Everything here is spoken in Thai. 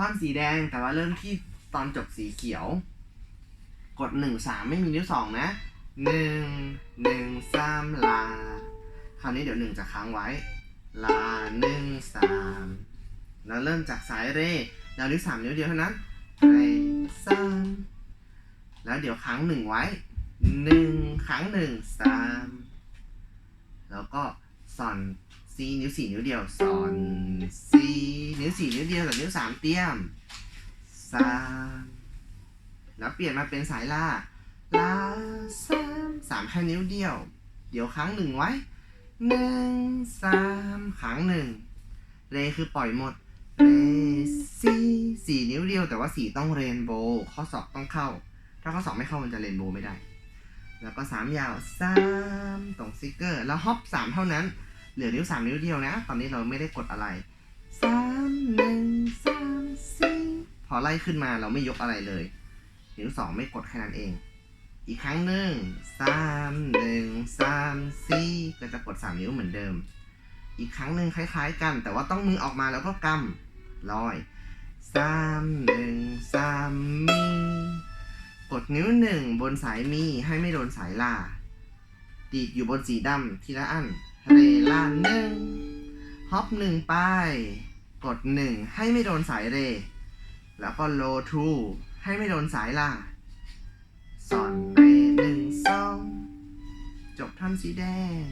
ท่อนสีแดงแต่ว่าเริ่มที่ตอนจบสีเขียว กดหนึ่งสามไม่มีนิ้วสองนะหนึ่งหนึ่งสามลา คราวนี้เดี๋ยวหนึ่งจะค้างไว้ ลาหนึ่งสามแล้วเริ่มจากสายเรแล้วนิ้วสามนิ้วเดียวเท่านั้นเรสามแล้วเดี๋ยวค้างหนึ่งไว้หนึ่งค้างหนึ่งสามแล้วก็สอนซีนิ้วสี่นิ้วเดียวสอนซี นิ้วสี่นิ้วเดียวกับนิ้วสามเตรียมสามแล้วเปลี่ยนมาเป็นสายลาลาสามสามแค่นิ้วเดียว เดี๋ยวค้างหนึ่งไว้หนึ่งสามค้างหนึ่งเรคือปล่อยหมดเรซีสี่นิ้วเดียวแต่ว่าสี่ต้องเรนโบว์ข้อสอบต้องเข้า ถ้าข้อสอบไม่เข้ามันจะเรนโบว์ไม่ได้ แล้วก็สามยาวสามตรงสติกเกอร์ แล้วฮอปสามเท่านั้น เหลือนิ้วสามนิ้วเดียวนะ ตอนนี้เราไม่ได้กดอะไร หนึ่งสามสี่พอไล่ขึ้นมาเราไม่ยกอะไรเลย นิ้วสองไม่กดแค่นั้นเอง อีกครั้งหนึ่งสามหนึ่งสามสี่ก็จะกดสามนิ้วเหมือนเดิม อีกครั้งหนึ่งคล้ายๆกัน แต่ว่าต้องมือออกมาแล้วก็กำลอยสามหนึ่งสามมีกดนิ้วหนึ่งบนสายมีให้ไม่โดนสายลาดีดอยู่บนสีดำทีละอันเรลาหนึ่งฮอปหนึ่งไป กดหนึ่งให้ไม่โดนสายเร แล้วก็โลทูให้ไม่โดนสายล่าสอนเรหนึ่งสองจบท่อนสีแดง